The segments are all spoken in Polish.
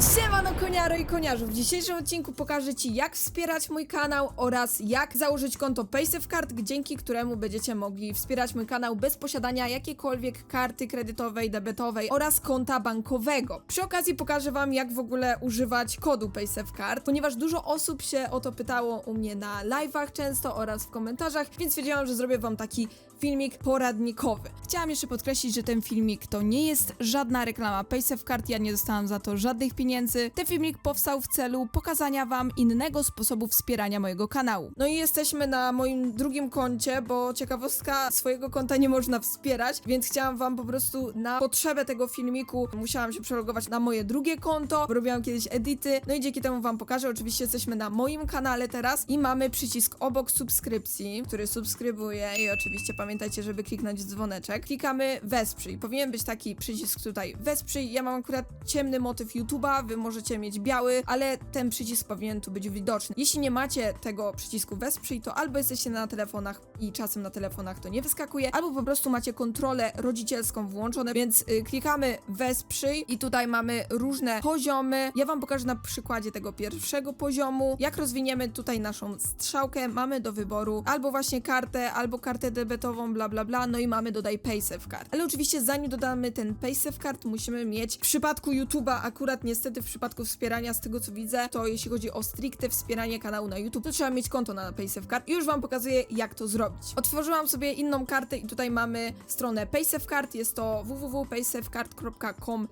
Seven koniaro i koniarzu, w dzisiejszym odcinku pokażę Ci jak wspierać mój kanał oraz jak założyć konto PaySafeCard, dzięki któremu będziecie mogli wspierać mój kanał bez posiadania jakiejkolwiek karty kredytowej, debetowej oraz konta bankowego. Przy okazji pokażę Wam jak w ogóle używać kodu PaySafeCard, ponieważ dużo osób się o to pytało u mnie na live'ach często oraz w komentarzach, więc wiedziałam, że zrobię Wam taki filmik poradnikowy. Chciałam jeszcze podkreślić, że ten filmik to nie jest żadna reklama PaySafeCard, ja nie dostałam za to żadnych pieniędzy. Ten filmik powstał w celu pokazania wam innego sposobu wspierania mojego kanału. No i jesteśmy na moim drugim koncie, bo ciekawostka swojego konta nie można wspierać, więc chciałam wam po prostu na potrzebę tego filmiku musiałam się przelogować na moje drugie konto, robiłam kiedyś edity, no i dzięki temu wam pokażę. Oczywiście jesteśmy na moim kanale teraz i mamy przycisk obok subskrypcji, który subskrybuje i oczywiście pamiętajcie, żeby kliknąć dzwoneczek. Klikamy wesprzyj. Powinien być taki przycisk tutaj wesprzyj. Ja mam akurat ciemny motyw YouTube'a, wy możecie mieć biały, ale ten przycisk powinien tu być widoczny. Jeśli nie macie tego przycisku wesprzyj, to albo jesteście na telefonach i czasem na telefonach to nie wyskakuje, albo po prostu macie kontrolę rodzicielską włączone, więc y, klikamy wesprzyj i tutaj mamy różne poziomy. Ja wam pokażę na przykładzie tego pierwszego poziomu. Jak rozwiniemy tutaj naszą strzałkę, mamy do wyboru albo właśnie kartę, albo kartę debetową, bla bla bla, no i mamy dodaj PaySafeCard. Ale oczywiście zanim dodamy ten PaySafeCard, musimy mieć w przypadku YouTube'a, akurat niestety w przypadku wspierania, z tego co widzę, to jeśli chodzi o stricte wspieranie kanału na YouTube, to trzeba mieć konto na PaySafeCard i już wam pokazuję jak to zrobić. Otworzyłam sobie inną kartę i tutaj mamy stronę PaySafeCard, jest to www.paysafecard.com.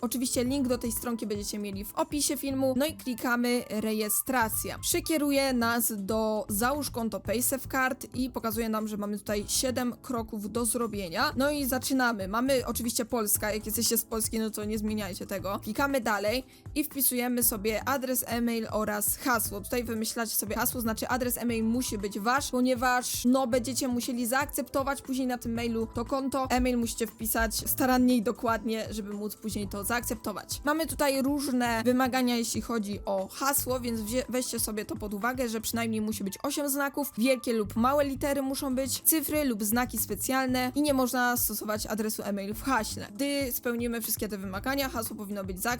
Oczywiście link do tej stronki będziecie mieli w opisie filmu, no i klikamy rejestracja. Przekieruje nas do załóż konto PaySafeCard i pokazuje nam, że mamy tutaj 7 kroków do zrobienia. No i zaczynamy. Mamy oczywiście Polska, jak jesteście z Polski, no to nie zmieniajcie tego. Klikamy dalej i wpisujemy sobie adres e-mail oraz hasło. Tutaj wymyślacie sobie hasło, znaczy adres e-mail musi być wasz, ponieważ no będziecie musieli zaakceptować później na tym mailu to konto. E-mail musicie wpisać starannie i dokładnie, żeby móc później to zaakceptować. Mamy tutaj różne wymagania, jeśli chodzi o hasło, więc weźcie sobie to pod uwagę, że przynajmniej musi być 8 znaków, wielkie lub małe litery muszą być, cyfry lub znaki specjalne i nie można stosować adresu e-mail w haśle. Gdy spełnimy wszystkie te wymagania, hasło powinno być zaakceptowane.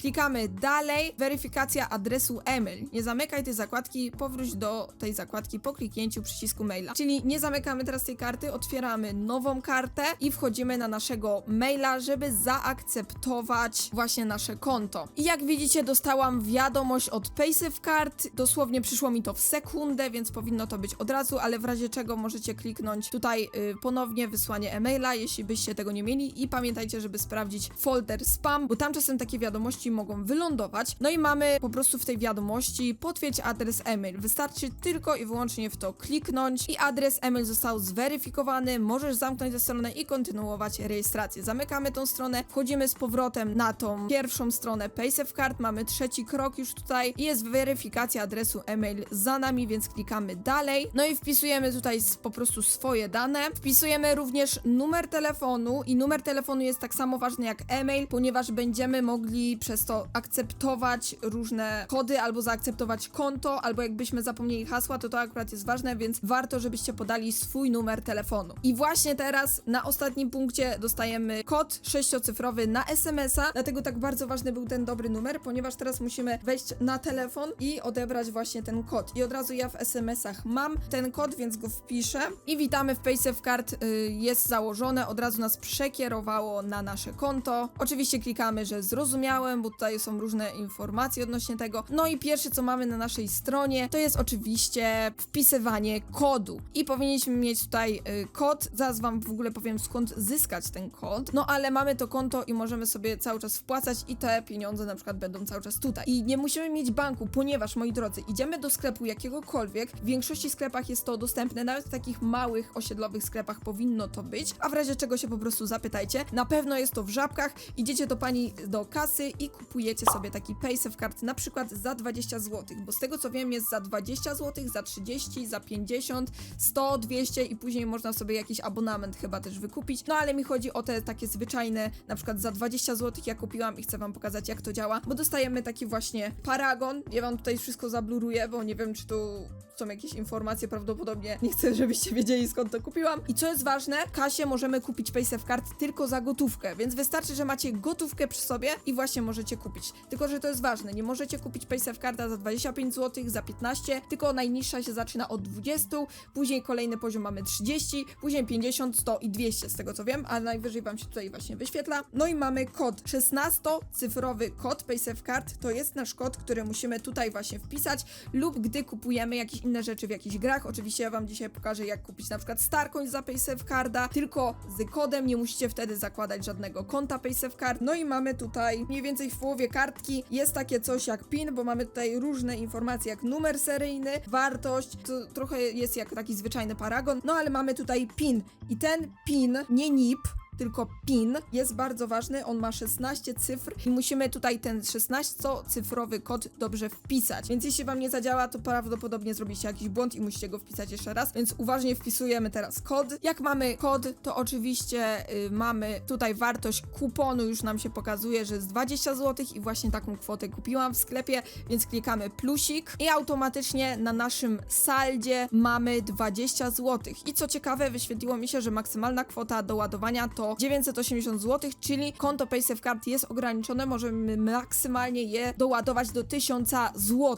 Klikamy dalej, weryfikacja adresu e-mail. Nie zamykaj tej zakładki, powróć do tej zakładki po kliknięciu przycisku maila. Czyli nie zamykamy teraz tej karty, otwieramy nową kartę i wchodzimy na naszego maila, żeby zaakceptować właśnie nasze konto. I jak widzicie, dostałam wiadomość od PaySafeCard. Dosłownie przyszło mi to w sekundę, więc powinno to być od razu, ale w razie czego możecie kliknąć tutaj y, ponownie wysłanie e-maila, jeśli byście tego nie mieli. I pamiętajcie, żeby sprawdzić folder spam, bo tam czasem takie wiadomości mogą wylądować. No i mamy po prostu w tej wiadomości potwierdź adres e-mail. Wystarczy tylko i wyłącznie w to kliknąć i adres e-mail został zweryfikowany. Możesz zamknąć tę stronę i kontynuować rejestrację. Zamykamy tą stronę, wchodzimy z powrotem na tą pierwszą stronę PaySafeCard. Mamy trzeci krok już tutaj i jest weryfikacja adresu e-mail za nami, więc klikamy dalej. No i wpisujemy tutaj po prostu swoje dane. Wpisujemy również numer telefonu i numer telefonu jest tak samo ważny jak e-mail, ponieważ będziemy mogli przez to akceptować różne kody albo zaakceptować konto, albo jakbyśmy zapomnieli hasła, to to akurat jest ważne, więc warto, żebyście podali swój numer telefonu. I właśnie teraz na ostatnim punkcie dostajemy kod sześciocyfrowy na SMS-a, dlatego tak bardzo ważny był ten dobry numer, ponieważ teraz musimy wejść na telefon i odebrać właśnie ten kod. I od razu ja w SMS-ach mam ten kod, więc go wpiszę. I witamy w PaySafeCard, y, jest założone, od razu nas przekierowało na nasze konto. Oczywiście klikamy, że zrozumiałem, bo tutaj są różne informacje odnośnie tego. No i pierwsze, co mamy na naszej stronie, to jest oczywiście wpisywanie kodu. I powinniśmy mieć tutaj y, kod, zaraz wam w ogóle powiem skąd zyskać ten kod. No ale mamy to konto i możemy sobie cały czas wpłacać i te pieniądze na przykład będą cały czas tutaj. I nie musimy mieć banku, ponieważ moi drodzy, idziemy do sklepu jakiegokolwiek, w większości sklepach jest to dostępne, nawet w takich małych osiedlowych sklepach powinno to być, a w razie czego się po prostu zapytajcie. Na pewno jest to w żabkach, idziecie do pani do kasy i kupujecie sobie taki PaySafeCard na przykład za 20 zł, bo z tego co wiem jest za 20 zł, za 30, za 50, 100, 200 i później można sobie jakiś abonament chyba też wykupić. No ale mi chodzi o te takie zwyczajne, na przykład za 20 zł ja kupiłam i chcę wam pokazać jak to działa, bo dostajemy taki właśnie paragon. Ja wam tutaj wszystko zabluruję, bo nie wiem czy tu są jakieś informacje, prawdopodobnie nie, chcę, żebyście wiedzieli skąd to kupiłam. I co jest ważne, kasie możemy kupić PaySafeCard tylko za gotówkę, więc wystarczy, że macie gotówkę przy sobie i właśnie możecie kupić. Tylko, że to jest ważne, nie możecie kupić PaySafeCarda za 25 zł, za 15, tylko najniższa się zaczyna od 20, później kolejny poziom mamy 30, później 50, 100 i 200 z tego co wiem, ale najwyżej wam się tutaj właśnie wyświetla. No i mamy kod 16-cyfrowy kod PaySafeCard, to jest nasz kod, który musimy tutaj właśnie wpisać lub gdy kupujemy jakieś inne rzeczy w jakichś grach. Oczywiście ja wam dzisiaj pokażę jak kupić na przykład Starcoin za PaySafeCarda, tylko z kodem, nie musicie wtedy zakładać żadnego konta PaySafeCard. No i mamy tutaj mniej więcej w połowie kartki. Jest takie coś jak PIN, bo mamy tutaj różne informacje jak numer seryjny, wartość, to trochę jest jak taki zwyczajny paragon, no ale mamy tutaj PIN. I ten PIN, nie NIP, tylko PIN jest bardzo ważny, on ma 16 cyfr i musimy tutaj ten 16-cyfrowy kod dobrze wpisać. Więc jeśli wam nie zadziała, to prawdopodobnie zrobiliście jakiś błąd i musicie go wpisać jeszcze raz, więc uważnie wpisujemy teraz kod. Jak mamy kod, to oczywiście y, mamy tutaj wartość kuponu, już nam się pokazuje, że jest 20 zł i właśnie taką kwotę kupiłam w sklepie, więc klikamy plusik i automatycznie na naszym saldzie mamy 20 zł. I co ciekawe, wyświetliło mi się, że maksymalna kwota do ładowania to 980 zł, czyli konto PaySafeCard jest ograniczone, możemy maksymalnie je doładować do 1000 zł.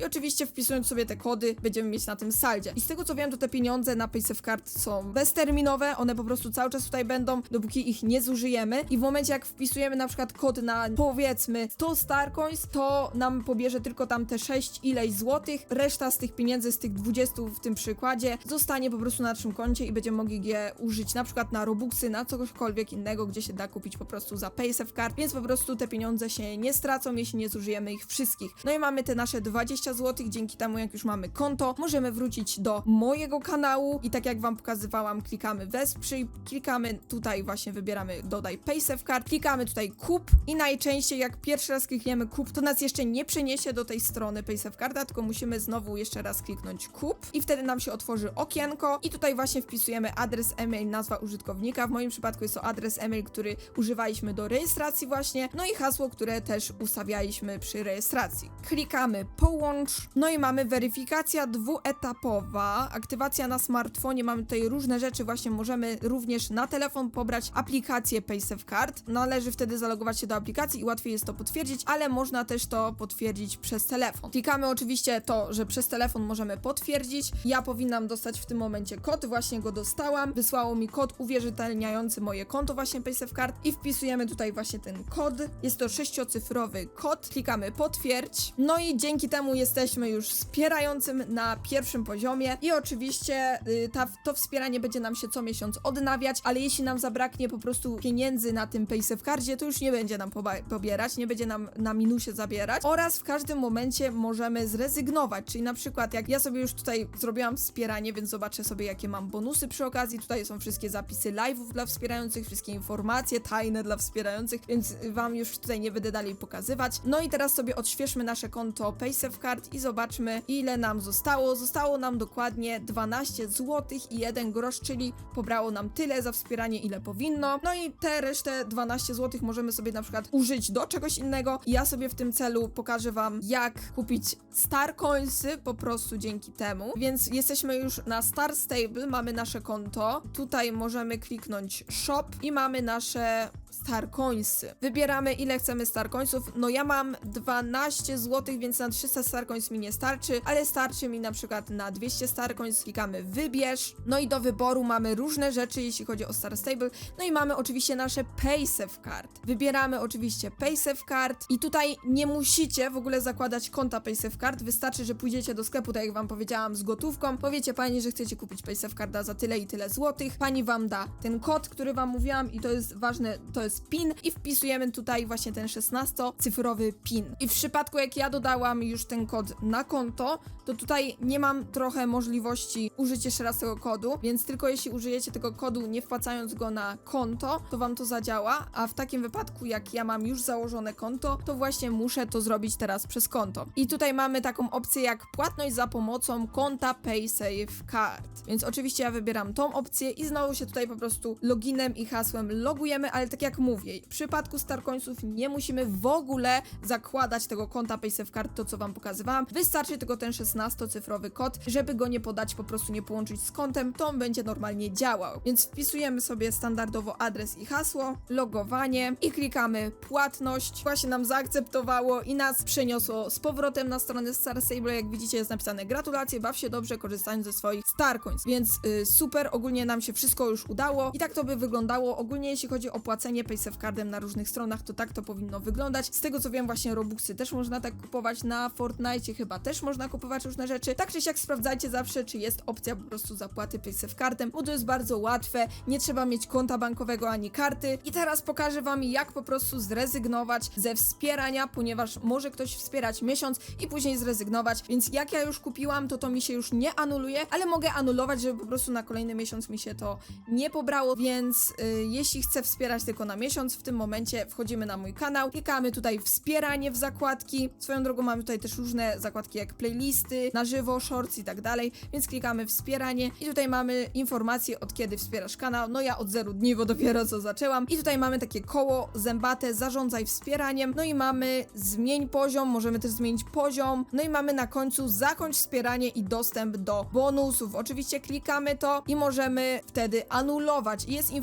I oczywiście wpisując sobie te kody, będziemy mieć na tym saldzie. I z tego co wiem, to te pieniądze na PaySafeCard są bezterminowe, one po prostu cały czas tutaj będą, dopóki ich nie zużyjemy. I w momencie jak wpisujemy na przykład kod na powiedzmy 100 Starcoins, to nam pobierze tylko tam te 6 ileś złotych. Reszta z tych pieniędzy, z tych 20 w tym przykładzie, zostanie po prostu na naszym koncie i będziemy mogli je użyć na przykład na Robuxy, na cokolwiek innego, gdzie się da kupić po prostu za PaySafeCard, więc po prostu te pieniądze się nie stracą, jeśli nie zużyjemy ich wszystkich. No i mamy te nasze 20 zł, dzięki temu jak już mamy konto, możemy wrócić do mojego kanału i tak jak wam pokazywałam, klikamy wesprzyj, klikamy tutaj właśnie wybieramy dodaj PaySafeCard, klikamy tutaj kup i najczęściej jak pierwszy raz klikniemy kup, to nas jeszcze nie przeniesie do tej strony PaySafeCarda, tylko musimy znowu jeszcze raz kliknąć kup i wtedy nam się otworzy okienko i tutaj właśnie wpisujemy adres e-mail, nazwa użytkownika, w moim przypadku jest to adres e-mail, który używaliśmy do rejestracji właśnie, no i hasło, które też ustawialiśmy przy rejestracji. Klikamy połącz, no i mamy weryfikacja dwuetapowa, aktywacja na smartfonie, mamy tutaj różne rzeczy, właśnie możemy również na telefon pobrać aplikację PaySafeCard, należy wtedy zalogować się do aplikacji i łatwiej jest to potwierdzić, ale można też to potwierdzić przez telefon. Klikamy oczywiście to, że przez telefon możemy potwierdzić, ja powinnam dostać w tym momencie kod, właśnie go dostałam, wysłało mi kod uwierzytelniający moje konto właśnie PaySafeCard i wpisujemy tutaj właśnie ten kod. Jest to sześciocyfrowy kod. Klikamy potwierdź. No i dzięki temu jesteśmy już wspierającym na pierwszym poziomie i oczywiście y, ta, to wspieranie będzie nam się co miesiąc odnawiać, ale jeśli nam zabraknie po prostu pieniędzy na tym PaySafeCardzie, to już nie będzie nam pobierać, nie będzie nam na minusie zabierać oraz w każdym momencie możemy zrezygnować, czyli na przykład jak ja sobie już tutaj zrobiłam wspieranie, więc zobaczę sobie jakie mam bonusy przy okazji, tutaj są wszystkie zapisy live'ów dla wspierających, wszystkie informacje tajne dla wspierających, więc wam już tutaj nie będę dalej pokazywać. No i teraz sobie odświeżmy nasze konto PaySafeCard i zobaczmy ile nam zostało. Zostało nam dokładnie 12 zł i 1 grosz, czyli pobrało nam tyle za wspieranie ile powinno. No i te resztę 12 zł możemy sobie na przykład użyć do czegoś innego. Ja sobie w tym celu pokażę wam jak kupić Star Coinsy po prostu dzięki temu. Więc jesteśmy już na Star Stable, mamy nasze konto. Tutaj możemy kliknąć shop i mamy nasze Star Coinsy. Wybieramy ile chcemy Star Coinsów. No ja mam 12 zł, więc na 300 Star Coins mi nie starczy, ale starczy mi na przykład na 200 Star Coins. Klikamy wybierz. No i do wyboru mamy różne rzeczy, jeśli chodzi o Star Stable. No i mamy oczywiście nasze PaySafeCard. Wybieramy oczywiście PaySafeCard i tutaj nie musicie w ogóle zakładać konta PaySafeCard. Wystarczy, że pójdziecie do sklepu, tak jak wam powiedziałam, z gotówką. Powiecie pani, że chcecie kupić PaySafeCarda za tyle i tyle złotych. Pani wam da ten kod, który wam mówiłam i to jest ważne, to jest PIN i wpisujemy tutaj właśnie ten 16-cyfrowy PIN. I w przypadku jak ja dodałam już ten kod na konto, to tutaj nie mam trochę możliwości użyć jeszcze raz tego kodu, więc tylko jeśli użyjecie tego kodu nie wpłacając go na konto, to wam to zadziała, a w takim wypadku jak ja mam już założone konto, to właśnie muszę to zrobić teraz przez konto. I tutaj mamy taką opcję jak płatność za pomocą konta PaySafeCard. Więc oczywiście ja wybieram tą opcję i znowu się tutaj po prostu loginem i hasłem logujemy, ale tak jak mówię, w przypadku Starcoinsów nie musimy w ogóle zakładać tego konta PaySafeCard, to co wam pokazywałam. Wystarczy tylko ten 16-cyfrowy kod, żeby go nie podać, po prostu nie połączyć z kontem, to on będzie normalnie działał. Więc wpisujemy sobie standardowo adres i hasło, logowanie i klikamy płatność. Właśnie nam zaakceptowało i nas przeniosło z powrotem na stronę Star Stable. Jak widzicie jest napisane gratulacje, baw się dobrze korzystając ze swoich Starcoins. Więc y, super, ogólnie nam się wszystko już udało i tak to by wyglądało ogólnie jeśli chodzi o płacenie PaySafeCardem na różnych stronach, to tak to powinno wyglądać. Z tego co wiem właśnie Robuxy też można tak kupować na Fortnite, chyba też można kupować różne rzeczy. Tak czy siak sprawdzajcie zawsze, czy jest opcja po prostu zapłaty PaySafeCardem, bo to jest bardzo łatwe, nie trzeba mieć konta bankowego ani karty. I teraz pokażę wam jak po prostu zrezygnować ze wspierania, ponieważ może ktoś wspierać miesiąc i później zrezygnować, więc jak ja już kupiłam, to to mi się już nie anuluje, ale mogę anulować, żeby po prostu na kolejny miesiąc mi się to nie pobrało, więc y, jeśli chcę wspierać tylko na miesiąc, w tym momencie wchodzimy na mój kanał, klikamy tutaj wspieranie w zakładki. Swoją drogą mamy tutaj też różne zakładki jak playlisty, na żywo, shorts i tak dalej, więc klikamy wspieranie i tutaj mamy informacje od kiedy wspierasz kanał. No ja od 0 dni, bo dopiero co zaczęłam. I tutaj mamy takie koło zębate, zarządzaj wspieraniem. No i mamy zmień poziom, możemy też zmienić poziom. No i mamy na końcu zakończ wspieranie i dostęp do bonusów. Oczywiście klikamy to i możemy wtedy anulować. Jest informacja,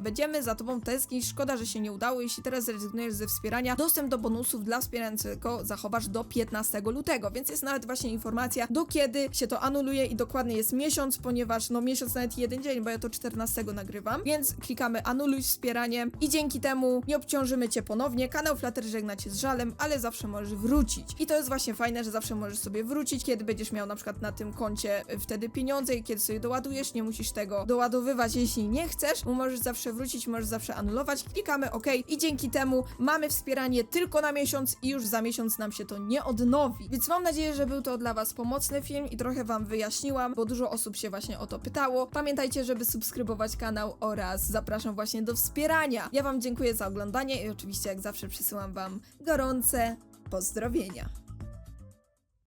będziemy za tobą tęsknić, szkoda, że się nie udało. Jeśli teraz zrezygnujesz ze wspierania, dostęp do bonusów dla wspierającego zachowasz do 15 lutego, więc jest nawet właśnie informacja, do kiedy się to anuluje i dokładnie jest miesiąc, ponieważ no miesiąc nawet jeden dzień, bo ja to 14 nagrywam, więc klikamy anuluj wspieranie i dzięki temu nie obciążymy cię ponownie. Kanał Flutter żegna cię z żalem, ale zawsze możesz wrócić. I to jest właśnie fajne, że zawsze możesz sobie wrócić, kiedy będziesz miał na przykład na tym koncie y, wtedy pieniądze i kiedy sobie doładujesz, nie musisz tego doładowywać, jeśli nie chcesz, bo możesz zawsze wrócić, możesz zawsze anulować. Klikamy OK i dzięki temu mamy wspieranie tylko na miesiąc i już za miesiąc nam się to nie odnowi. Więc mam nadzieję, że był to dla Was pomocny film i trochę Wam wyjaśniłam, bo dużo osób się właśnie o to pytało. Pamiętajcie, żeby subskrybować kanał oraz zapraszam właśnie do wspierania. Ja Wam dziękuję za oglądanie i oczywiście jak zawsze przysyłam Wam gorące pozdrowienia.